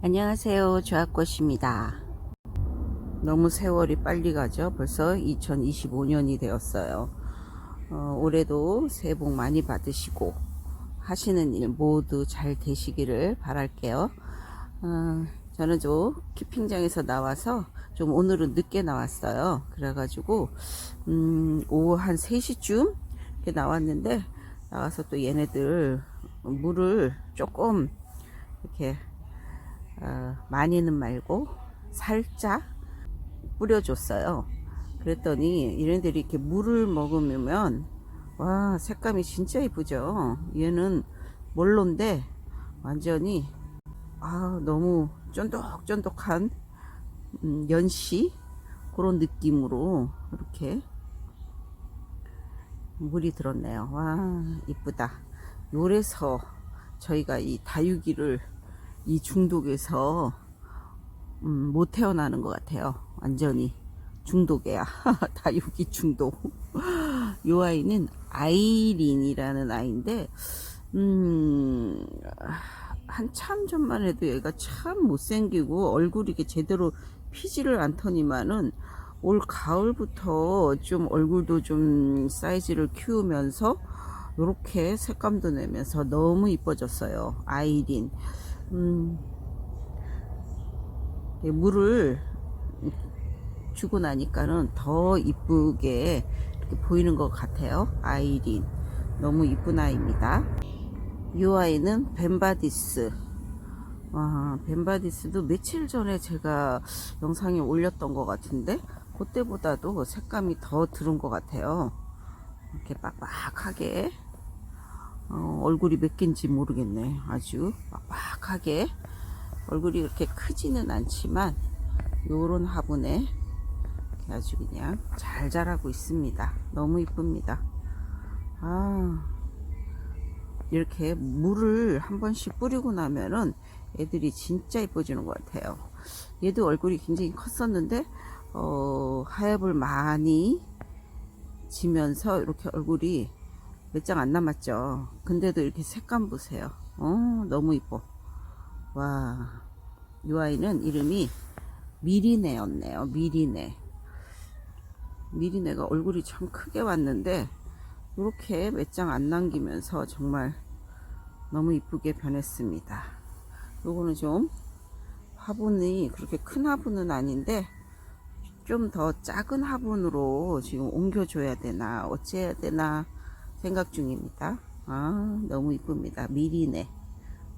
안녕하세요. 조합꽃입니다. 너무 세월이 빨리 가죠. 벌써 2025년이 되었어요. 어, 올해도 새해 복 많이 받으시고 하시는 일 모두 잘 되시기를 바랄게요. 어, 저는 좀 키핑장에서 나와서 좀 오늘은 늦게 나왔어요. 그래가지고 음, 오후 한 3시쯤 이렇게 나왔는데 나와서 또 얘네들 물을 조금 이렇게 어, 많이는 말고 살짝 뿌려줬어요. 그랬더니 얘네들이 이렇게 물을 먹으면 와 색감이 진짜 이쁘죠. 얘는 몰로인데 완전히 아 너무 쫀득쫀득한 음, 연시 그런 느낌으로 이렇게 물이 들었네요. 와 이쁘다. 요래서 저희가 이 다육이를 이 중독에서 음, 못 태어나는 것 같아요. 완전히 중독이야. 다육이 중독. 요 아이는 아이린이라는 아이인데 음, 한참 전만 해도 얘가 참 못생기고 얼굴이 이게 제대로 피지를 않더니만은 올 가을부터 좀 얼굴도 좀 사이즈를 키우면서 이렇게 색감도 내면서 너무 이뻐졌어요. 아이린. 음, 예, 물을 주고 나니까는 더 이쁘게 보이는 것 같아요. 아이린. 너무 이쁜 아이입니다. 이 아이는 벤바디스. 와, 벤바디스도 며칠 전에 제가 영상에 올렸던 것 같은데, 그때보다도 색감이 더 들은 것 같아요. 이렇게 빡빡하게. 어, 얼굴이 몇 개인지 모르겠네. 아주 빡빡하게. 얼굴이 그렇게 크지는 않지만, 요런 화분에 아주 그냥 잘 자라고 있습니다. 너무 이쁩니다. 아, 이렇게 물을 한 번씩 뿌리고 나면은 애들이 진짜 이뻐지는 것 같아요. 얘도 얼굴이 굉장히 컸었는데, 어, 하엽을 많이 지면서 이렇게 얼굴이 몇 장 안 남았죠. 근데도 이렇게 색감 보세요. 어, 너무 이뻐. 와, 이 아이는 이름이 미리네였네요. 미리네. 미리네가 얼굴이 참 크게 왔는데, 이렇게 몇 장 안 남기면서 정말 너무 이쁘게 변했습니다. 요거는 좀 화분이 그렇게 큰 화분은 아닌데 좀 더 작은 화분으로 지금 옮겨줘야 되나 어찌해야 되나 생각 중입니다. 아 너무 이쁩니다. 미리네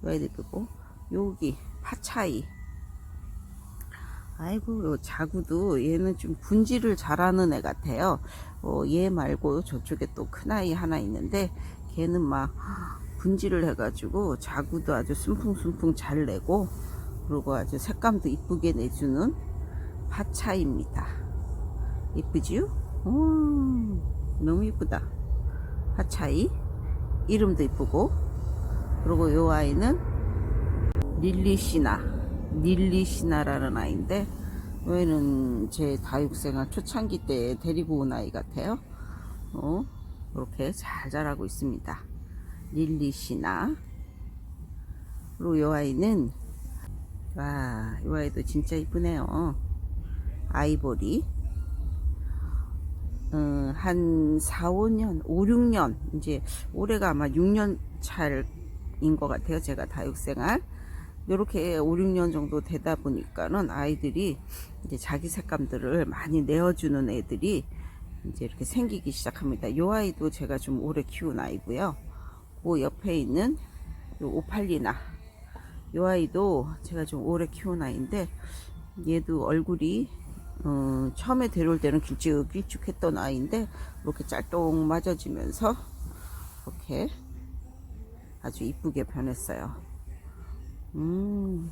왜 이쁘고 여기 파차이 아이고 요 자구도 얘는 좀 분질을 잘하는 애 같아요. 어, 얘 말고 저쪽에 또 큰 아이 하나 있는데 걔는 막 분질을 해가지고 자구도 아주 순풍순풍 잘 내고 그리고 아주 색감도 이쁘게 내주는 파차입니다. 이쁘지요? 오, 너무 이쁘다. 파차이 이름도 이쁘고 그리고 요 아이는 릴리시나 릴리시나라는 아이인데 얘는 제 다육생활 초창기 때 데리고 온 아이 같아요. 어, 이렇게 잘 자라고 있습니다. 릴리시나 그리고 이 아이는 와, 이 아이도 진짜 이쁘네요. 아이보리 어, 한 4, 5년, 5, 6년 이제 올해가 아마 6년 차인 것 같아요. 제가 다육생활 이렇게 5, 6년 정도 되다 보니까는 아이들이 이제 자기 색감들을 많이 내어주는 애들이 이제 이렇게 생기기 시작합니다. 이 아이도 제가 좀 오래 키운 아이고요. 그 옆에 있는 요 오팔리나 이 아이도 제가 좀 오래 키운 아이인데 얘도 얼굴이 어, 처음에 데려올 때는 길쭉길쭉했던 아이인데 이렇게 짤똥 맞아지면서 이렇게 아주 이쁘게 변했어요. 음,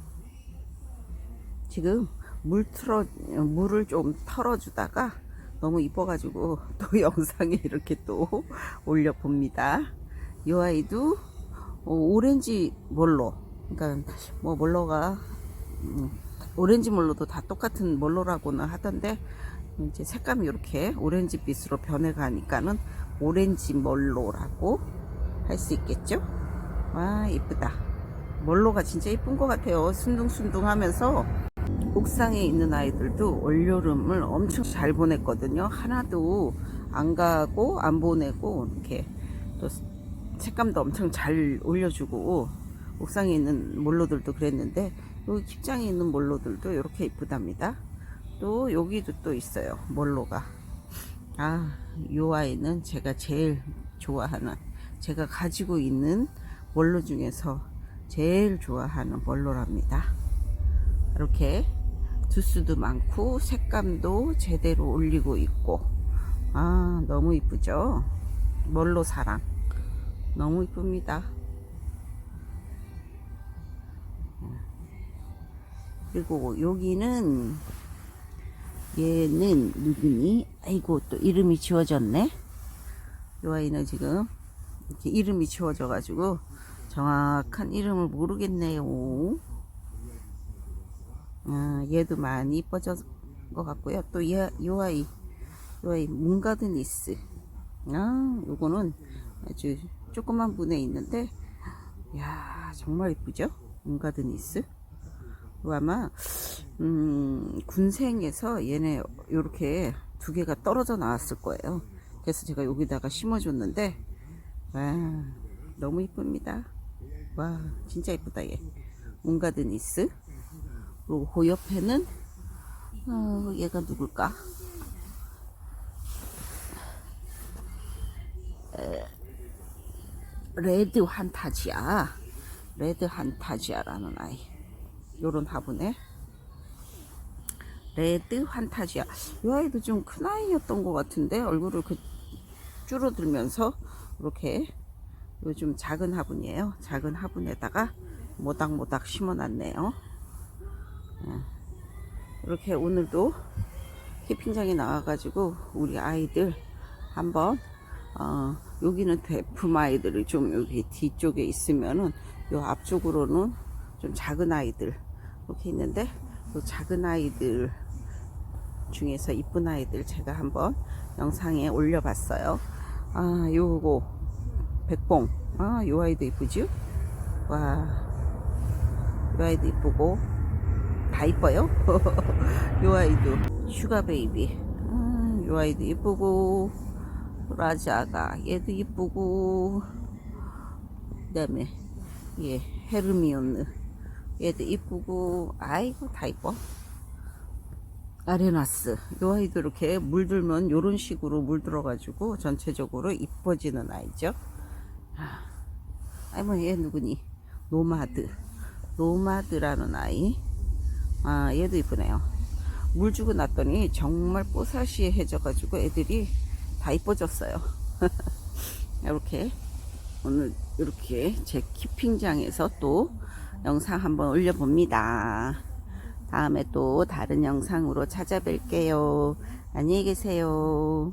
지금 물 틀어 물을 좀 털어주다가 너무 이뻐가지고 또 영상에 이렇게 또 올려 봅니다. 이 아이도 어, 오렌지 몰로 그러니까 뭐 몰로가 음, 오렌지 몰로도 다 똑같은 몰로라고는 하던데 이제 색감이 이렇게 오렌지빛으로 변해가니까는 오렌지 몰로라고 할 수 있겠죠? 와 이쁘다. 멀로가 진짜 이쁜 것 같아요. 순둥순둥하면서 옥상에 있는 아이들도 올여름을 엄청 잘 보냈거든요. 하나도 안 가고 안 보내고 이렇게 또 색감도 엄청 잘 올려주고 옥상에 있는 몰로들도 그랬는데 여기 킵장에 있는 몰로들도 이렇게 이쁘답니다. 또 여기도 또 있어요. 몰로가. 아, 요 아이는 제가 제일 좋아하는 제가 가지고 있는 몰로 중에서 제일 좋아하는 몰로랍니다. 이렇게 두수도 많고 색감도 제대로 올리고 있고 아 너무 이쁘죠 멀로 사랑 너무 이쁩니다 그리고 여기는 얘는 누구니 아이고 또 이름이 지워졌네 요 아이는 지금 이렇게 이름이 지워져 가지고 정확한 이름을 모르겠네요 아, 얘도 많이 이뻐진 것 같고요. 또 얘, 요 아이, 요 아이 문가드니스. 아, 요거는 아주 조그만 분에 있는데, 야 정말 이쁘죠? 문가드니스. 요 아마 음, 군생에서 얘네 요렇게 두 개가 떨어져 나왔을 거예요. 그래서 제가 여기다가 심어줬는데, 와, 너무 이쁩니다. 와, 진짜 이쁘다 얘. 문가드니스. 그리고 그 옆에는 어, 얘가 누굴까? 에, 레드 환타지아 레드 환타지아라는 아이 요런 화분에. 레드 환타지아. 이 아이도 좀 큰 아이였던 것 같은데 얼굴을 그 줄어들면서 이렇게 요즘 작은 화분이에요. 작은 화분에다가 모닥모닥 심어놨네요. 이렇게 오늘도 키핑장에 나와가지고 우리 아이들 한번 어, 여기는 대품 아이들이 좀 여기 뒤쪽에 있으면은 요 앞쪽으로는 좀 작은 아이들 이렇게 있는데 요 작은 아이들 중에서 이쁜 아이들 제가 한번 영상에 올려봤어요. 아 요거 백봉 아요 아이도 이쁘죠? 와요 아이도 이쁘고 다 이뻐요. 요 아이도 슈가 베이비. 음, 요 아이도 이쁘고 라자가 얘도 이쁘고 그 다음에 얘 헤르미온느 얘도 이쁘고 아이고 다 이뻐. 아레나스 요 아이도 이렇게 물들면 요런 식으로 물들어 가지고 전체적으로 이뻐지는 아이죠. 아, 아이 뭐얘 누구니? 노마드 노마드라는 아이. 아 얘도 이쁘네요 물 주고 났더니 정말 뽀사시해져 가지고 애들이 다 이뻐졌어요 이렇게 오늘 이렇게 제 키핑장에서 또 영상 한번 올려봅니다. 다음에 또 다른 영상으로 찾아뵐게요. 안녕히 계세요